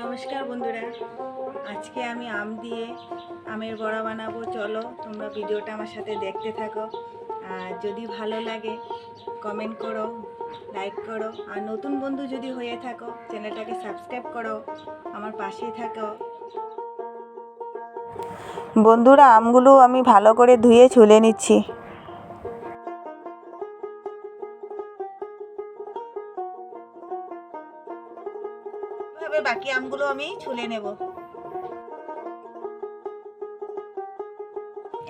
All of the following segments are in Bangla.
নমস্কার বন্ধুরা। আজকে আমি আম দিয়ে আমের বড়া বানাবো। চলো তোমরা ভিডিওটা আমার সাথে দেখতে থাকো। আর যদি ভালো লাগে কমেন্ট করো লাইক করো। আর নতুন বন্ধু যদি হয়ে থাকো, চ্যানেলটাকে সাবস্ক্রাইব করো। আমার পাশেই থাকো। বন্ধুরা, আমগুলো আমি ভালো করে ধুয়ে ছুলে নিচ্ছি। এভাবে বাকি আমগুলো আমি ছুলে নেব।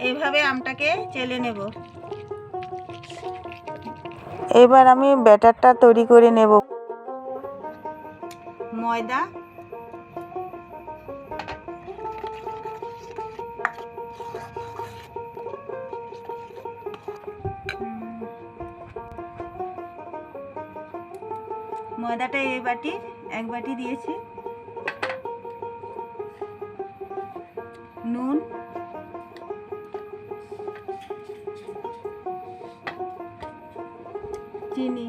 এইভাবে আমটাকে চেলে নেব। এবার আমি ব্যাটারটা তৈরি করে নেব। ময়দা। ময়দাটা এই বাটি এক বাটি দিয়েছি। নুন। চিনি।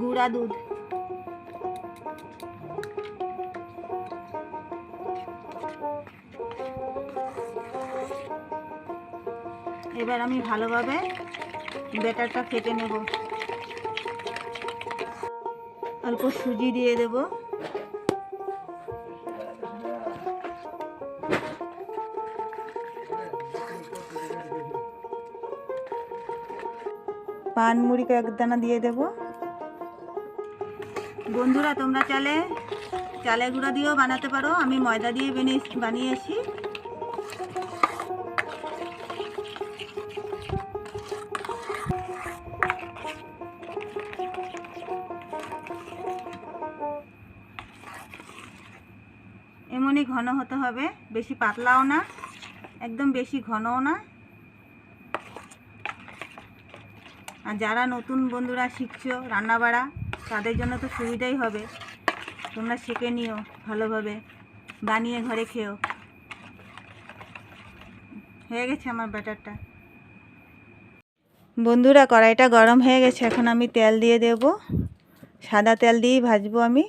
গুঁড়া দুধ। এবার আমি ভালোভাবে ব্যাটারটা ফেটে নেব। অল্প সুজি দিয়ে দেব। পান মুড়ি কয়েক দানা দিয়ে দেব। বন্ধুরা, তোমরা চালে, চালের গুঁড়া দিয়েও বানাতে পারো। আমি ময়দা দিয়ে বানিয়ে বানিয়েছি। এমনই ঘন হতে হবে, বেশি পাতলাও না, একদম বেশি ঘনও না। আর যারা নতুন বন্ধুরা শিখছো রান্না বাড়া তাদের জন্য তো সুবিধাই হবে। তোমরা শিখে নিও ভালোভাবে, বানিয়ে ঘরে খেও। হয়ে গেছে আমার ব্যাটারটা। বন্ধুরা, কড়াইটা গরম হয়ে গেছে, এখন আমি তেল দিয়ে দেব। সাদা তেল দিয়েই ভাজবো আমি।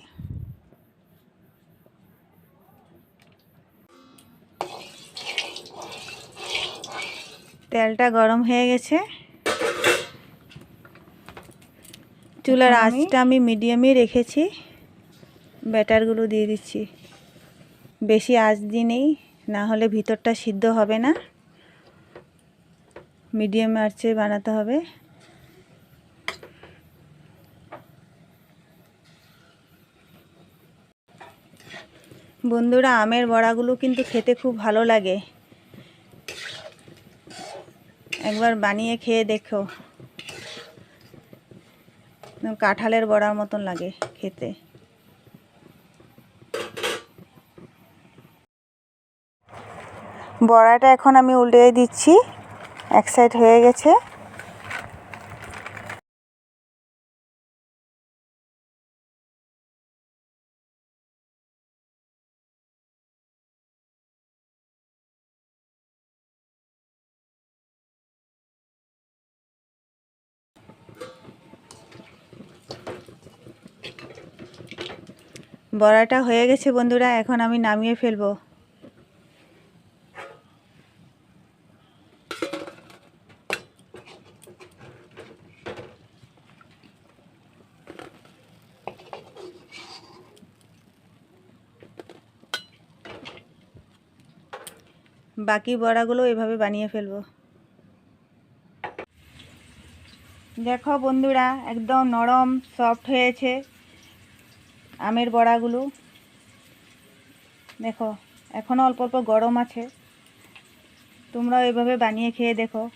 তেলটা গরম হয়ে গেছে। চুলার আঁচটা আমি মিডিয়ামে রেখেছি। ব্যাটারগুলো দিয়ে দিচ্ছি। বেশি আঁচ দিই নেই না হলে ভিতরটা সিদ্ধ হবে না। মিডিয়াম আঁচে বানাতে হবে। বন্ধুরা আমের বড়াগুলো কিন্তু খেতে খুব ভালো লাগে। একবার বানিয়ে খেয়ে দেখো। কাঁঠালের বড়ার মতন লাগে খেতে। বড়াটা এখন আমি উল্টে দিচ্ছি, এক সাইড হয়ে গেছে। বড়াটা হয়ে গেছে বন্ধুরা, এখন আমি নামিয়ে ফেলব। বাকি বড়াগুলো এভাবে বানিয়ে ফেলব। দেখো বন্ধুরা, একদম নরম সফট হয়েছে। আমের বড়াগুলো। দেখো এখনও অল্প অল্প গরম আছে। তোমরা এভাবে বানিয়ে খেয়ে দেখো।